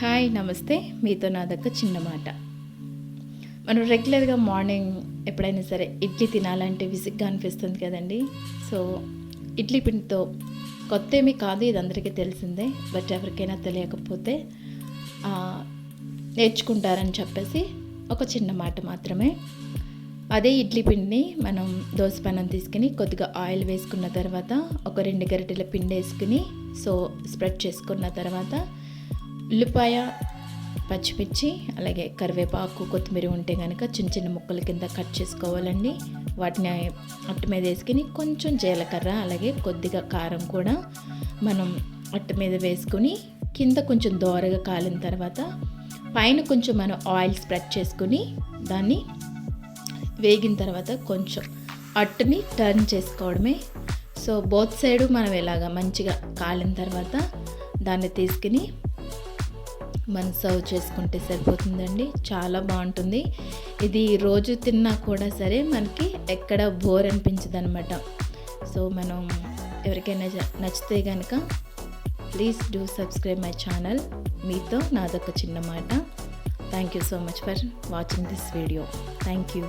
Hi నమస్తే. మీతో నాదొక చిన్న మాట. మనం రెగ్యులర్గా మార్నింగ్ ఎప్పుడైనా సరే ఇడ్లీ తినాలంటే విసిగ్గా అనిపిస్తుంది కదండి. సో ఇడ్లీ పిండితో కొత్త ఏమీ కాదు ఇది అందరికీ తెలిసిందే. బట్ ఎవరికైనా తెలియకపోతే నేర్చుకుంటారని చెప్పేసి ఒక చిన్న మాట మాత్రమే. అదే ఇడ్లీ పిండిని మనం దోసపానం తీసుకుని కొద్దిగా ఆయిల్ వేసుకున్న తర్వాత ఒక రెండు గరిటెల పిండి వేసుకుని సో స్ప్రెడ్ చేసుకున్న తర్వాత ఉల్లిపాయ పచ్చిమిర్చి అలాగే కరివేపాకు కొత్తిమీర ఉంటే కనుక చిన్న చిన్న ముక్కల కింద కట్ చేసుకోవాలండి. వాటిని అట్టు మీద వేసుకుని కొంచెం జీలకర్ర అలాగే కొద్దిగా కారం కూడా మనం అట్టు మీద వేసుకుని కింద కొంచెం దోరగా కాలిన తర్వాత పైన కొంచెం మనం ఆయిల్ స్ప్రెడ్ చేసుకుని దాన్ని వేగిన తర్వాత కొంచెం అట్టుని టర్న్ చేసుకోవడమే. సో బోత్ సైడు మనం ఇలాగ మంచిగా కాలిన తర్వాత దాన్ని తీసుకుని మనం సర్వ్ చేసుకుంటే సరిపోతుందండి. చాలా బాగుంటుంది. ఇది రోజు తిన్నా కూడా సరే మనకి ఎక్కడ బోర్ అనిపించదు అనమాట సో మనం ఎవరికైనా జ- నచ్చితే కనుక please do subscribe my channel. మీతో నాదొక చిన్న మాట. Thank you so much for watching this video. Thank you.